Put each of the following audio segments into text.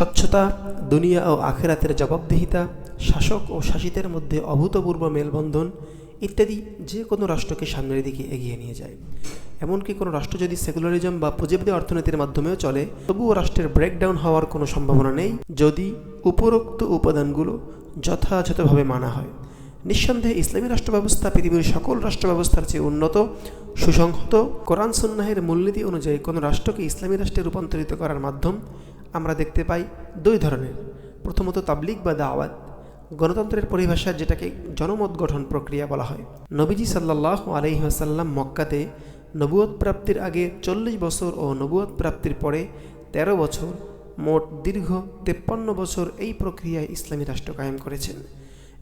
স্বচ্ছতা, দুনিয়া ও আখেরাতের জবাবদিহিতা, শাসক ও শাসিতের মধ্যে অভূতপূর্ব মেলবন্ধন ইত্যাদি যে কোনো রাষ্ট্রকে সামনের দিকে এগিয়ে নিয়ে যায়। এমনকি কোনো রাষ্ট্র যদি সেকুলারিজম বা পুঁজিবাদী অর্থনীতির মাধ্যমেও চলে, তবুও রাষ্ট্রের ব্রেকডাউন হওয়ার কোনো সম্ভাবনা নেই যদি উপরোক্ত উপাদানগুলো যথাযথভাবে মানা হয়। নিঃসন্দেহে ইসলামী রাষ্ট্র ব্যবস্থা পৃথিবীর সকল রাষ্ট্র ব্যবস্থার চেয়ে উন্নত, সুসংহত কোরআন সুন্নাহের মূলনীতি অনুযায়ী কোনো রাষ্ট্রকে ইসলামী রাষ্ট্রে রূপান্তরিত করার মাধ্যম আমরা দেখতে পাই দুই ধরনের। প্রথমত তাবলিগ বা দাওয়াত। গণতন্ত্রের পরিভাষা যেটাকে জনমত গঠন প্রক্রিয়া বলা হয়। নবীজি সাল্লাহ আলহিহাসাল্লাম মক্কাতে নবুয়ত প্রাপ্তির আগে চল্লিশ বছর ও নবুয়ত প্রাপ্তির পরে ১৩ বছর, মোট দীর্ঘ তেপ্পান্ন বছর এই প্রক্রিয়ায় ইসলামী রাষ্ট্র কায়েম করেছেন।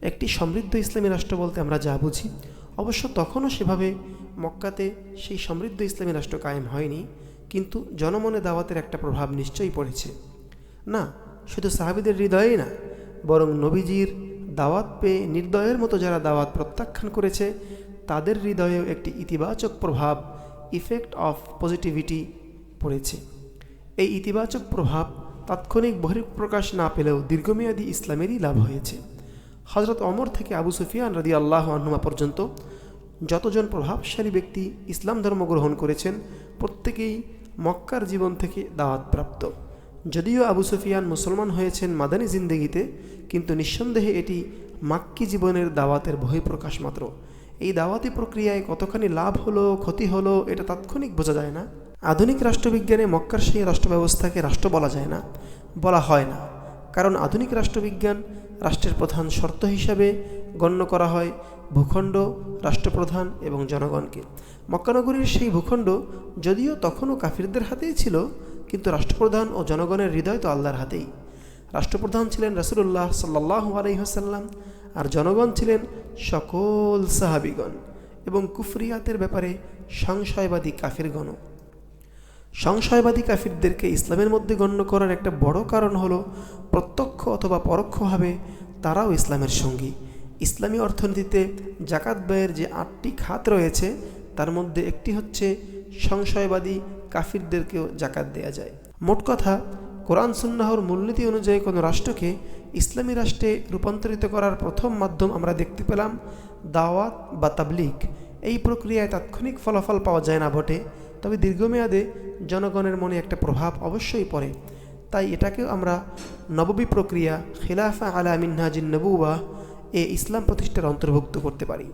একটি সমৃদ্ধ ইসলামী রাষ্ট্র বলতে আমরা যা বুঝি, অবশ্য তখনও সেভাবে মক্কাতে সেই সমৃদ্ধ ইসলামী রাষ্ট্র কায়েম হয়নি। কিন্তু জনমনে দাওয়াতের একটা প্রভাব নিশ্চয়ই পড়েছে। না, শুধু সাহাবিদের হৃদয়েই না, বরং নবীজির দাওয়াত পেয়ে নির্দয়ের মতো যারা দাওয়াত প্রত্যাখ্যান করেছে, তাদের হৃদয়েও একটি ইতিবাচক প্রভাব ইফেক্ট অফ পজিটিভিটি পড়েছে। এই ইতিবাচক প্রভাব তাৎক্ষণিক বহিঃপ্রকাশ না পেলেও দীর্ঘমেয়াদী ইসলামেরই লাভ হয়েছে। হজরত অমর থেকে আবু সুফিয়ান রাদি আল্লাহ আহনুমা পর্যন্ত যতজন প্রভাবশালী ব্যক্তি ইসলাম ধর্ম গ্রহণ করেছেন, প্রত্যেকেই মক্কার জীবন থেকে দাওয়াত প্রাপ্ত। যদিও আবু সুফিয়ান মুসলমান হয়েছেন মাদানী জিন্দেগিতে, কিন্তু নিঃসন্দেহে এটি মাক্কি জীবনের দাওয়াতের বহিঃপ্রকাশ মাত্র। এই দাওয়াতি প্রক্রিয়ায় কতখানি লাভ হলো, ক্ষতি হলো, এটা তাৎক্ষণিক বোঝা যায় না। আধুনিক রাষ্ট্রবিজ্ঞানে মক্কার সেই রাষ্ট্র ব্যবস্থাকে রাষ্ট্র বলা যায় না, বলা হয় না। কারণ আধুনিক রাষ্ট্রবিজ্ঞান রাষ্ট্রের প্রধান শর্ত হিসাবে গণ্য করা হয় ভূখণ্ড, রাষ্ট্রপ্রধান এবং জনগণকে। মক্কানগরীর সেই ভূখণ্ড যদিও তখনও কাফিরদের হাতেই ছিল, কিন্তু রাষ্ট্রপ্রধান ও জনগণের হৃদয় তো আল্লাহর হাতেই। রাষ্ট্রপ্রধান ছিলেন রাসুলুল্লাহ সাল্লাহ আলহিহাসাল্লাম আর জনগণ ছিলেন সকল সাহাবিগণ এবং কুফরিয়াতের ব্যাপারে সংশয়বাদী কাফিরগণও। সংশয়বাদী কাফিরদেরকে ইসলামের মধ্যে গণ্য করার একটা বড় কারণ হলো, প্রত্যক্ষ অথবা পরোক্ষভাবে তারাও ইসলামের সঙ্গী। ইসলামী অর্থনীতিতে জাকাত ব্যয়ের যে আটটি খাত রয়েছে, তার মধ্যে একটি হচ্ছে সংশয়বাদী কাফিরদেরকেও জাকাত দেয়া যায়। মোট কথা, কোরআন সুন্নাহর মূলনীতি অনুযায়ী কোনো রাষ্ট্রকে ইসলামী রাষ্ট্রে রূপান্তরিত করার প্রথম মাধ্যম আমরা দেখতে পেলাম দাওয়াত বা তাবলিক এই প্রক্রিয়ায় তাৎক্ষণিক ফলাফল পাওয়া যায় না বটে, তবে দীর্ঘমেয়াদে জনগণের মনে একটা প্রভাব অবশ্যই পড়ে। তাই এটাকেও আমরা নববী প্রক্রিয়া খিলাফা আলা মিনহাজিন নবুবা এ ইসলাম প্রতিষ্ঠার অন্তর্ভুক্ত করতে পারি।